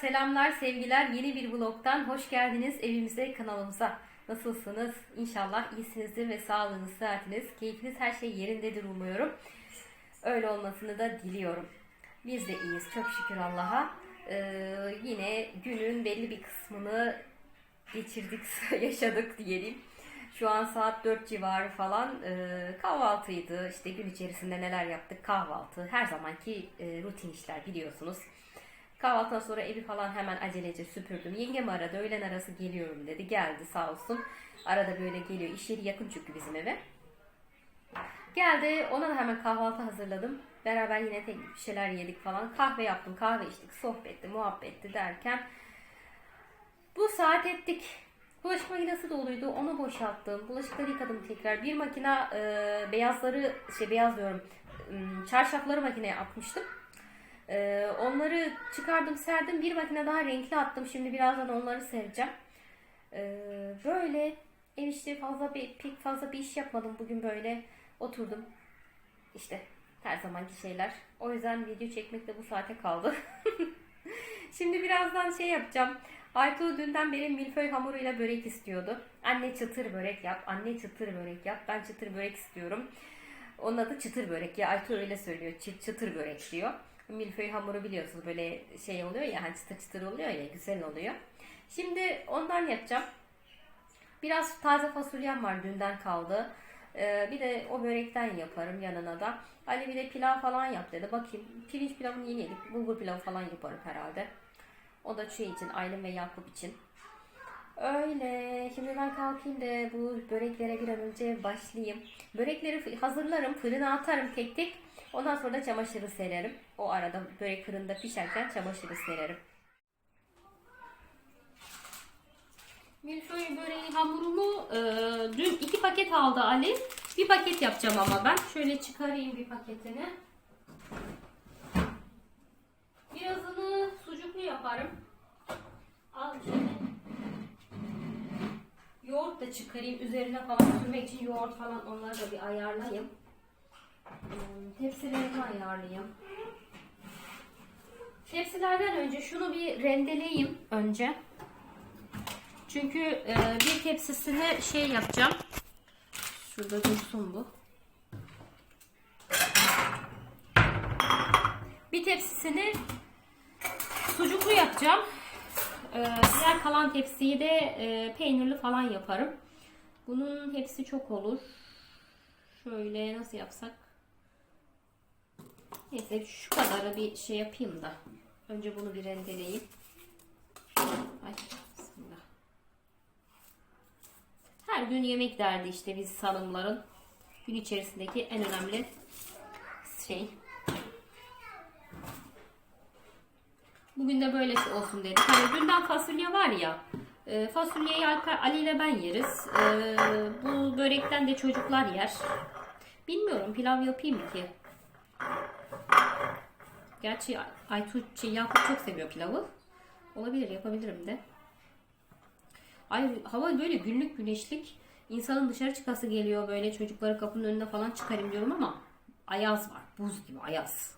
Selamlar, sevgiler. Yeni bir vlogtan hoş geldiniz evimize, kanalımıza. Nasılsınız? İnşallah iyisinizdir ve sağlığınız, sıhhatiniz, keyfiniz her şey yerindedir umuyorum. Öyle olmasını da diliyorum. Biz de iyiyiz çok şükür Allah'a. Ee, yine günün belli bir kısmını geçirdik, yaşadık diyelim. Şu an saat 4 civarı falan Ee, kahvaltıydı. İşte gün içerisinde neler yaptık? Kahvaltı. Her zamanki e, rutin işler biliyorsunuz. Kahvaltıdan sonra evi falan hemen acelece süpürdüm. Yengem aradı. Öğlen arası geliyorum dedi. Geldi sağ olsun. Arada böyle geliyor. İş yeri yakın çünkü bizim eve. Geldi. Ona da hemen kahvaltı hazırladım. Beraber yine tek bir şeyler yedik falan. Kahve yaptım. Kahve içtik. Sohbetti, muhabbetti derken bu saat ettik. Bulaşık makinesi doluydu. Onu boşalttım. Bulaşıkları yıkadım tekrar. Bir makine e, beyazları, şey beyaz diyorum, çarşafları makineye atmıştım. E, onları çıkardım, serdim. Bir makine daha renkli attım. Şimdi birazdan onları sereceğim. E, böyle ev işte fazla bir, pek fazla bir iş yapmadım. Bugün böyle oturdum. İşte her zamanki şeyler. O yüzden video çekmek de bu saate kaldı. Şimdi birazdan şey yapacağım. Aytu dünden beri milföy hamuruyla börek istiyordu. Anne çıtır börek yap, anne çıtır börek yap. Ben çıtır börek istiyorum. Onun adı çıtır börek ya. Aytu öyle söylüyor. Çı- çıtır börek diyor. Milföy hamuru biliyorsunuz böyle şey oluyor ya hani çıtır çıtır oluyor ya güzel oluyor. Şimdi ondan yapacağım. Biraz taze fasulyem var dünden kaldı. Ee, bir de o börekten yaparım yanına da. Ali bir de pilav falan yap dedi. Bakayım pirinç pilavını yeni yedik. Bulgur pilavı falan yaparım herhalde. O da şey için, Aylin ve Yakup için. Öyle. Şimdi ben kalkayım da bu böreklere bir an önce başlayayım. Börekleri hazırlarım, fırına atarım tek tek. Ondan sonra da çamaşırı sererim. O arada börek fırında pişerken çamaşırı sererim. Milföy böreği hamurumu e, dün iki paket aldı Ali. Bir paket yapacağım ama ben. Şöyle çıkarayım bir paketini. Birazını sucuklu yaparım. Al şöyle. Yoğurt da çıkarayım. Üzerine falan sürmek için yoğurt falan onları da bir ayarlayayım. Hmm, Tepsilerini ayarlayayım. Tepsilerden önce şunu bir rendeleyeyim önce. Çünkü e, bir tepsisine şey yapacağım. Şurada dursun bu. Bir tepsisini sucuklu yapacağım. Ee, diğer kalan tepsiyi de e, peynirli falan yaparım. Bunun hepsi çok olur. Şöyle nasıl yapsak? Neyse şu kadarı bir şey yapayım da. Önce bunu bir rendeleyeyim. Ay, bismillah. Her gün yemek derdi işte biz hanımların. Gün içerisindeki en önemli şey. Bugün de böylesi olsun dedik. Hani dünden fasulye var ya. E, fasulyeyi Ali ile ben yeriz. E, bu börekten de çocuklar yer. Bilmiyorum pilav yapayım ki? Gerçi Aytuğ, şey, Yakup çok seviyor pilavı. Olabilir yapabilirim de. Ay hava böyle günlük güneşlik. İnsanın dışarı çıkası geliyor böyle çocukları kapının önüne falan çıkarayım diyorum ama ayaz var. Buz gibi ayaz.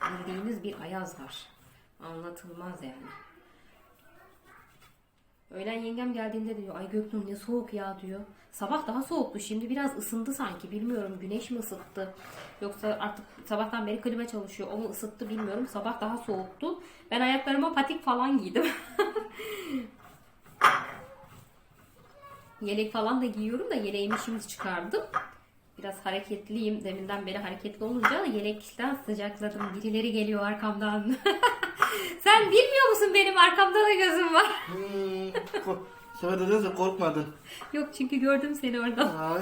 Bildiğiniz bir ayaz var. Anlatılmaz yani. Öğlen yengem geldiğinde diyor ay Göknur ne soğuk ya diyor. Sabah daha soğuktu şimdi biraz ısındı sanki bilmiyorum güneş mi ısıttı yoksa artık sabahtan beri klima çalışıyor o mu ısıttı bilmiyorum sabah daha soğuktu. Ben ayaklarıma patik falan giydim. Yelek falan da giyiyorum da yeleğimi şimdi çıkardım. Biraz hareketliyim. Deminden beri hareketli olunca da yelekten sıcakladım. Birileri geliyor arkamdan. Sen bilmiyor musun benim arkamda da gözüm var. Hmm, ko- Sana dedin ya korkmadın. Yok çünkü gördüm seni oradan. Ay,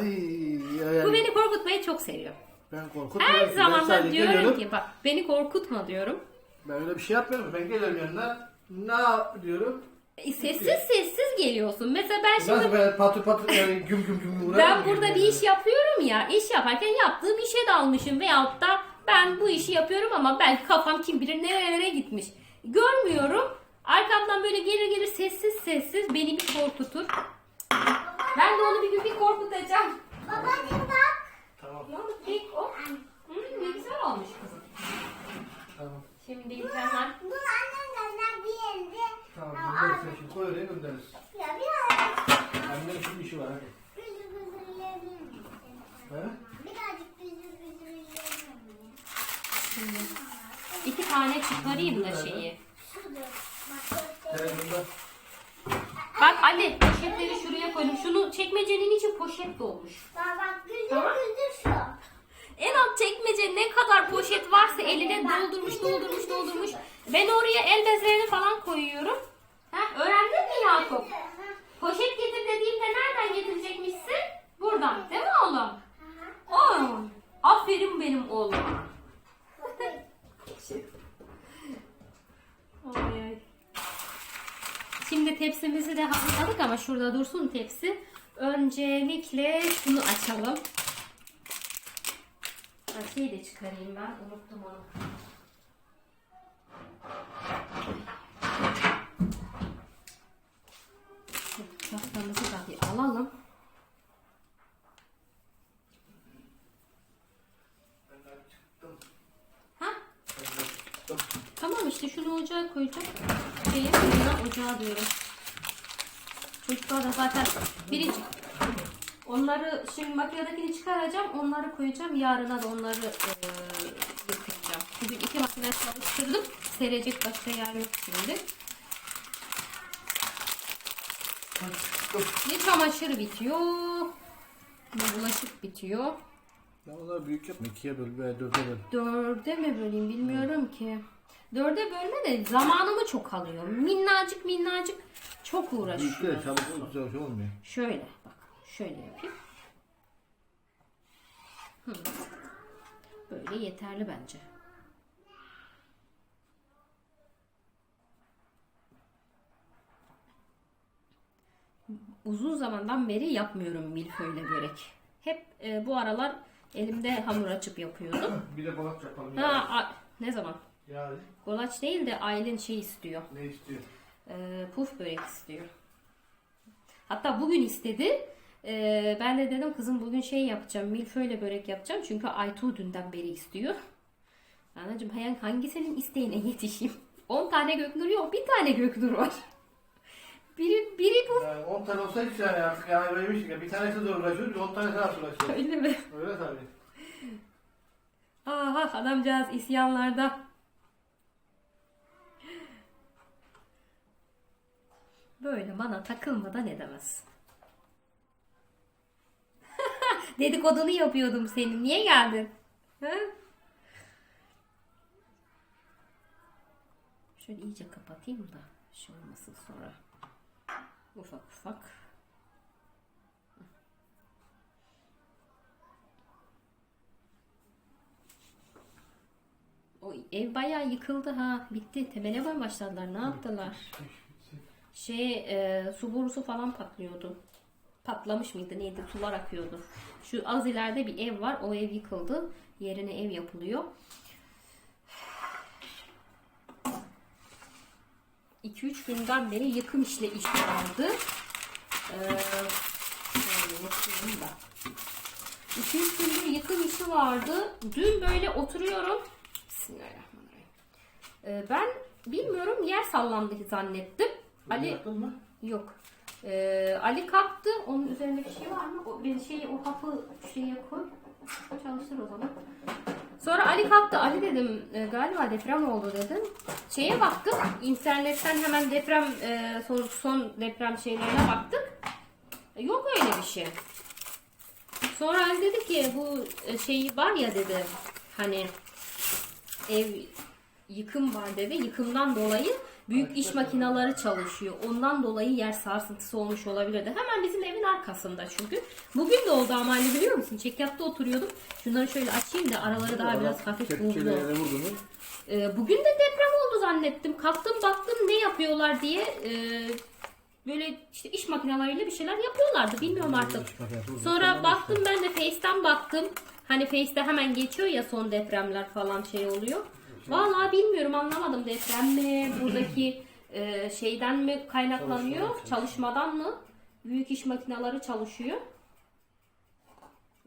ay, Bu beni korkutmayı çok seviyor. Ben korkutmuyorum. Her Ben zaman da sadece diyorum geliyorum. ki bak beni korkutma diyorum. Ben öyle bir şey yapmıyorum. Ben geliyorum yanına. Ne yap diyorum? E, Sessiz sessiz geliyorsun. Mesela ben şimdi Nasıl böyle patır patır yani güm güm güm uğrar ben burada yani? bir iş yapıyorum ya. iş yaparken yaptığım işe dalmışım veyahut da ben bu işi yapıyorum ama belki kafam kim bilir nerelere gitmiş. Görmüyorum. Arkamdan böyle gelir gelir sessiz sessiz beni bir korkutur. Ben de onu bir gün bir korkutacağım. Babacım bak. Tamam Ne oldu? Pek o. Hı, ne güzel olmuş kızım. tamam. Şimdi hemen Bu annemden diğerinde Tamam göndeririz sen şimdi. Koy oraya göndeririz. ya biraz Annemin şimdi işi var hadi. güldürülebilir misin? He? Birazcık güldür güldürülebilir miyim? şimdi iki tane çıkarayım da şeyi. Şudur. Bak göster. Televizyonda. Bak Ali poşetleri şuraya koydum. Şunu çekmecenin içi poşet dolmuş. Bak bak güldür Tamam. güldür şu. En alt çekmece ne kadar poşet varsa eline doldurmuş doldurmuş doldurmuş. Ben oraya el bezlerini falan koyuyorum. Ha, öğrendin mi Yakup? Poşet getir dediğimde nereden getirecekmişsin? Buradan değil mi oğlum? Oo, aferin benim ay. Şimdi tepsimizi de hazırladık ama şurada dursun tepsi. Öncelikle şunu açalım. Şeyi de çıkarayım ben. Unuttum onu. Şu Pastamızı da bir alalım. Ben de çıktım. Ha? Ben de çıktım. Tamam işte şunu ocağa koyacağım. Şeye fırına ocağa diyorum. Çocuklar da zaten birinci onları şimdi makinedekini çıkaracağım. Onları koyacağım. Yarına da onları eee yıkayacağım. Bugün iki makine çalıştırdım. Serecek başka yer yok şimdi. Ne çamaşır bitiyor. Ne bulaşık bitiyor. Ya onlar büyük yapma. İkiye böl veya dörde böl. Dörde mi böleyim bilmiyorum ki. Dörde bölme de zamanımı çok alıyor. Minnacık minnacık çok uğraşıyor. çabuk güzel şey olmuyor. Şöyle bak. Şöyle yapayım. Hı. Böyle yeterli bence. Uzun zamandan beri yapmıyorum milföyle börek. Hep e, bu aralar elimde hamur açıp yapıyordum. Bir de balık yapalım. Ha, a- ne zaman? Yani Golaç değil de Aylin şey istiyor. ne istiyor? Ee, puf börek istiyor. Hatta bugün istedi. Ee, ben de dedim kızım bugün şey yapacağım. Milföyle börek yapacağım. Çünkü Aytuğ dünden beri istiyor. Anacığım hayal hangisinin isteğine yetişeyim? 10 tane göknur yok. Bir tane göknur var. Biri, biri bu. Yani 10 tane olsa hiç yani artık yani böylemiş ya. Bir tanesi de uğraşıyor, 10 tanesi nasıl uğraşıyor? Öyle mi? Öyle tabii. Aha adamcağız isyanlarda. Böyle bana takılmadan edemez. Dedikodunu yapıyordum senin. Niye geldin? Ha? Şöyle iyice kapatayım da şey olmasın sonra. Ufak ufak. O ev bayağı yıkıldı ha. Bitti. Temele başladılar? Ne yaptılar? Şey e, su borusu falan patlıyordu. Patlamış mıydı neydi? Sular akıyordu. Şu az ileride bir ev var. O ev yıkıldı. Yerine ev yapılıyor. 2-3 günden beri yıkım işle iş vardı. Ee, şöyle yapayım da. 2-3 gündür yıkım işi vardı. Dün böyle oturuyorum. Bismillahirrahmanirrahim. Ee, ben bilmiyorum yer sallandı zannettim. Ali Yaptın mı? yok. Ee, Ali kalktı. Onun üzerinde bir şey var mı? O, bir şey o hapı şeye koy. Çalıştır o zaman. Sonra Ali kalktı. Ali dedim "e, galiba deprem oldu dedim. Şeye baktık. internetten hemen deprem e, son, son deprem şeylerine baktık. E, Yok öyle bir şey. Sonra Ali dedi ki bu e, şey var ya dedi hani ev yıkım var dedi. Yıkımdan dolayı büyük iş makineleri çalışıyor. Ondan dolayı yer sarsıntısı olmuş olabilir de. Hemen bizim evin arkasında çünkü. Bugün de oldu ama Ali biliyor musun? Çekyatta oturuyordum. Şunları şöyle açayım da araları daha biraz hafif vurdu? Ee, bugün de deprem oldu zannettim. Kalktım baktım ne yapıyorlar diye. Ee, böyle işte iş makineleriyle bir şeyler yapıyorlardı. Bilmiyorum artık. Sonra baktım ben de Face'ten baktım. Hani Face'te hemen geçiyor ya son depremler falan şey oluyor. Vallahi bilmiyorum anlamadım deprem mi buradaki e, şeyden mi kaynaklanıyor çalışmadan mı büyük iş makineleri çalışıyor.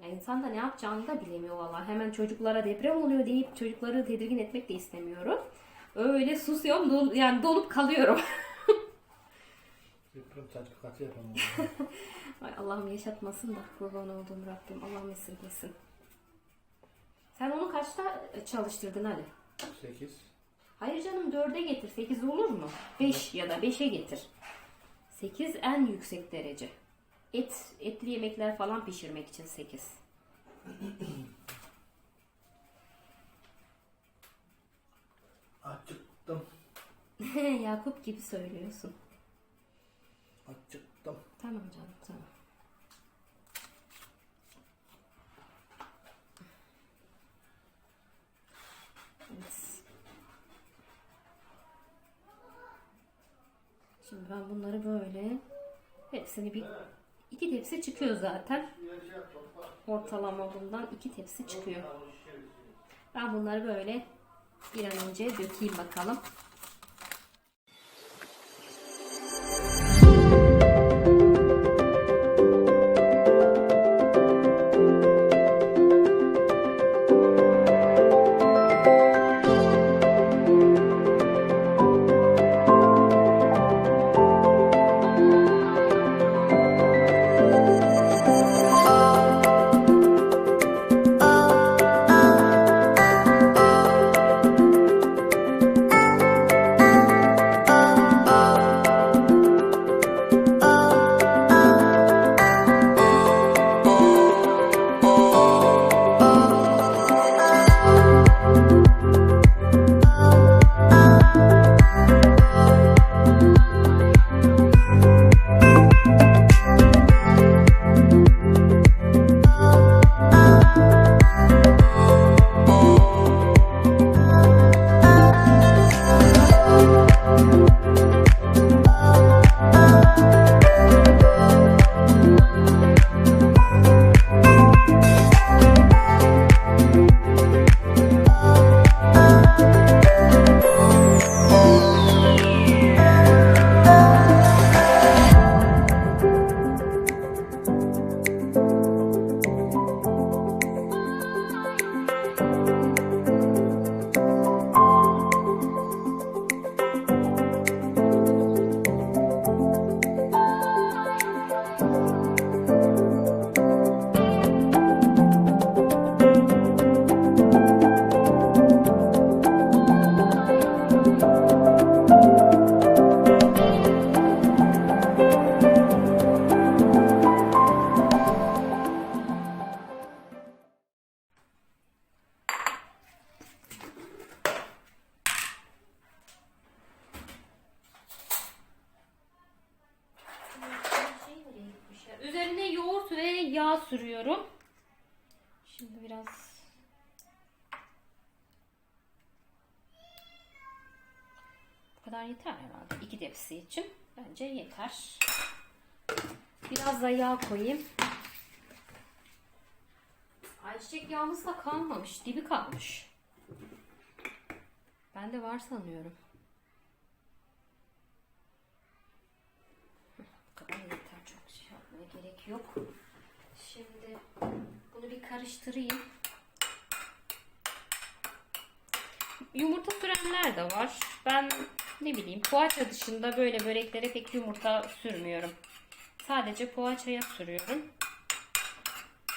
Ya insan da ne yapacağını da bilemiyor vallahi. Hemen çocuklara deprem oluyor deyip çocukları tedirgin etmek de istemiyorum. Öyle susuyorum dol- yani dolup kalıyorum. Yapıyorum tatbikatı yapalım. Ay Allah'ım yaşatmasın da kurban olduğum Rabbim Allah'ım esirgesin. Sen onu kaçta çalıştırdın Ali? 8. Hayır canım 4'e getir. 8 olur mu? 5 ya da 5'e getir. 8 en yüksek derece. Et, etli yemekler falan pişirmek için 8. Acıktım. Yakup gibi söylüyorsun. Acıktım. Tamam canım tamam. Evet. Şimdi ben bunları böyle hepsini bir iki tepsi çıkıyor zaten. Ortalama bundan iki tepsi çıkıyor. Ben bunları böyle bir an önce dökeyim bakalım. Yağ sürüyorum. Şimdi biraz bu kadar yeter herhalde. İki tepsi için. Bence yeter. Biraz da yağ koyayım. Ayçiçek yağımız da kalmamış. Dibi kalmış. Ben de var sanıyorum. Bu kadar yeter. Çok şey yapmaya gerek yok. Şimdi bunu bir karıştırayım. Yumurta sürenler de var. Ben ne bileyim poğaça dışında böyle böreklere pek yumurta sürmüyorum. Sadece poğaçaya sürüyorum.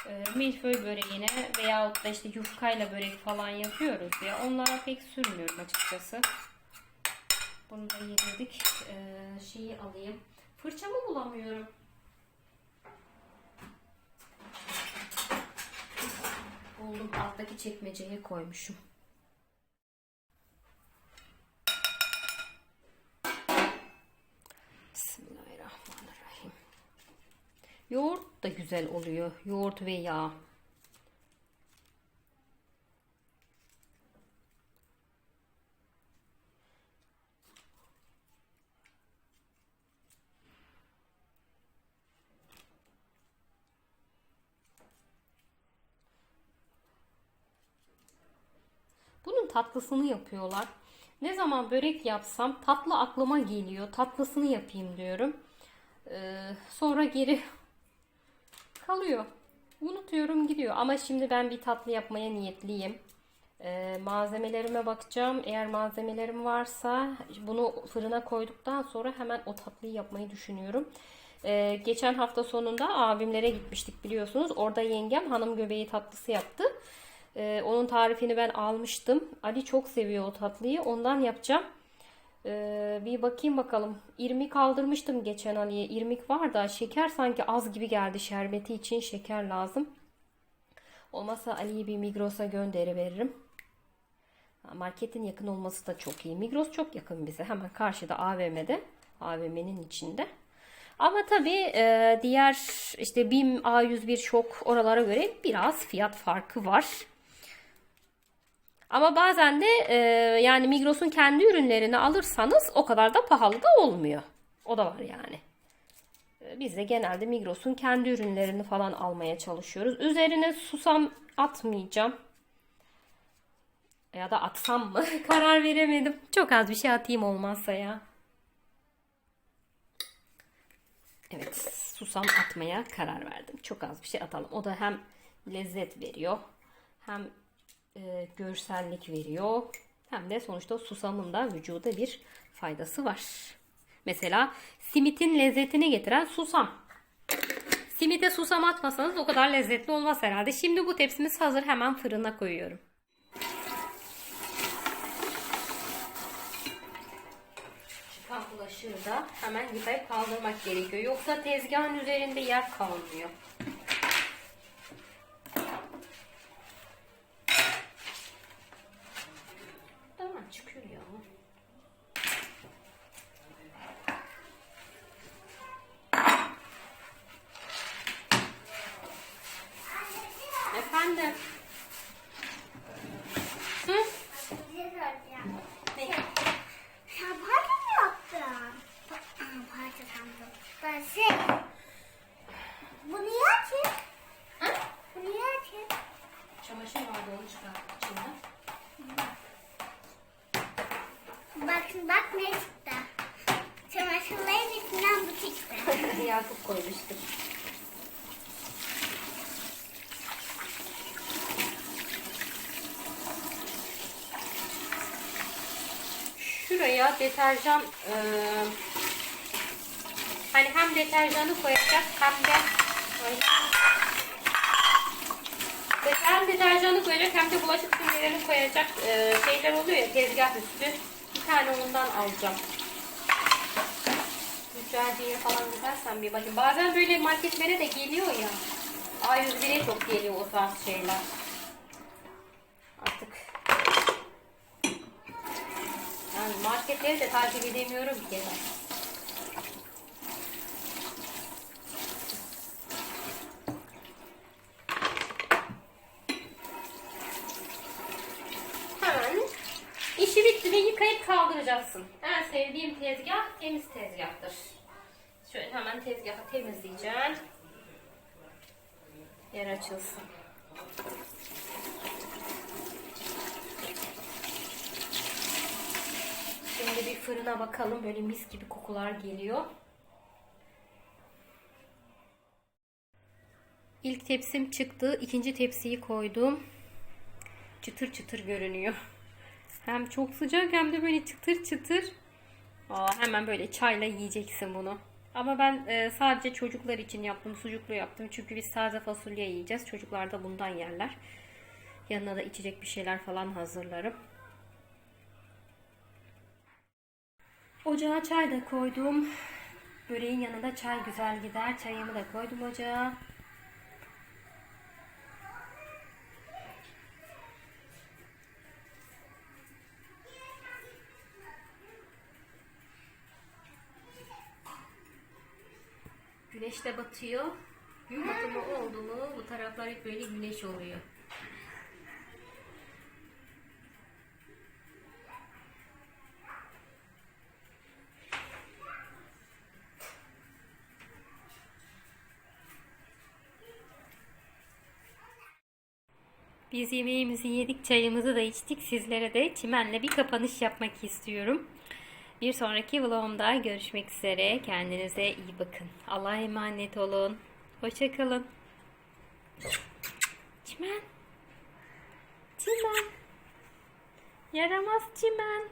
Ee, milföy böreğine veyahut da işte yufkayla börek falan yapıyoruz ya onlara pek sürmüyorum açıkçası. Bunu da yedirdik. Ee, şeyi alayım. Fırçamı bulamıyorum. Buldum. Alttaki çekmeceye koymuşum. Bismillahirrahmanirrahim. Yoğurt da güzel oluyor. Yoğurt ve yağ. Bunun tatlısını yapıyorlar. Ne zaman börek yapsam tatlı aklıma geliyor. Tatlısını yapayım diyorum. Ee, sonra geri kalıyor. Unutuyorum gidiyor. Ama şimdi ben bir tatlı yapmaya niyetliyim. Ee, malzemelerime bakacağım. Eğer malzemelerim varsa bunu fırına koyduktan sonra hemen o tatlıyı yapmayı düşünüyorum. Ee, geçen hafta sonunda abimlere gitmiştik biliyorsunuz. Orada yengem hanım göbeği tatlısı yaptı. Ee, onun tarifini ben almıştım. Ali çok seviyor o tatlıyı. Ondan yapacağım. Ee, bir bakayım bakalım. İrmik kaldırmıştım geçen Ali'ye. İrmik var da şeker sanki az gibi geldi. Şerbeti için şeker lazım. Olmazsa Ali'yi bir Migros'a gönderiveririm. Ha, Marketin yakın olması da çok iyi. Migros çok yakın bize. Hemen karşıda AVM'de. AVM'nin içinde. Ama tabii e, diğer işte BİM, A101 şok oralara göre biraz fiyat farkı var. Ama bazen de e, yani Migros'un kendi ürünlerini alırsanız o kadar da pahalı da olmuyor. O da var yani. E, Biz de genelde Migros'un kendi ürünlerini falan almaya çalışıyoruz. Üzerine susam atmayacağım. Ya da atsam mı? Karar veremedim. Çok az bir şey atayım olmazsa ya. Evet, susam atmaya karar verdim. Çok az bir şey atalım. O da hem lezzet veriyor, hem e, görsellik veriyor, hem de sonuçta susamın da vücuda bir faydası var. Mesela simitin lezzetini getiren susam. Simite susam atmasanız o kadar lezzetli olmaz herhalde. Şimdi bu tepsimiz hazır. Hemen fırına koyuyorum. Çıkan bulaşığı da hemen yıkayıp kaldırmak gerekiyor. Yoksa tezgahın üzerinde yer kalmıyor. Tamam çıkıyor ya. Efendim. Hı? Bir şey soracağım. Ne? Sen parça mı yaptın? Aa, parça sandım. Ben şey... Bu niye açık? Ha? Bu niye açık? Çamaşır vardı onu çıkarttık içinden. Bakın bak ne çıktı. Çamaşırların içinden bu çıktı. Yakup koymuştum. Şuraya deterjan eee, hani hem deterjanı koyacak hem de hem deterjanı koyacak hem de bulaşık simgelerini koyacak eee, şeyler oluyor ya tezgah üstü. Bir tane ondan alacağım. Mücadele falan gidersen bir bakayım. Bazen böyle marketlere de geliyor ya. A101'e çok geliyor o tarz şeyler. Artık yani marketleri de takip edemiyorum ki. Hemen işi bitti ve yıkayıp kaldıracaksın. En tezgah temiz tezgahtır. Şöyle hemen tezgahı temizleyeceğim. Yer açılsın. Şimdi bir fırına bakalım. Böyle mis gibi kokular geliyor. İlk tepsim çıktı. ikinci tepsiyi koydum. Çıtır çıtır görünüyor. Hem çok sıcak hem de böyle çıtır çıtır. Aa, hemen böyle çayla yiyeceksin bunu. Ama ben e, sadece çocuklar için yaptım. Sucuklu yaptım. Çünkü biz taze fasulye yiyeceğiz. Çocuklar da bundan yerler. Yanına da içecek bir şeyler falan hazırlarım. Ocağa çay da koydum. Böreğin yanında çay güzel gider. Çayımı da koydum ocağa. Güneş de batıyor. Gün batımı oldu mu bu taraflar hep böyle güneş oluyor. Biz yemeğimizi yedik, çayımızı da içtik. Sizlere de çimenle bir kapanış yapmak istiyorum. Bir sonraki vlogumda görüşmek üzere. Kendinize iyi bakın. Allah'a emanet olun. Hoşçakalın. Çimen. Çimen. Yaramaz çimen.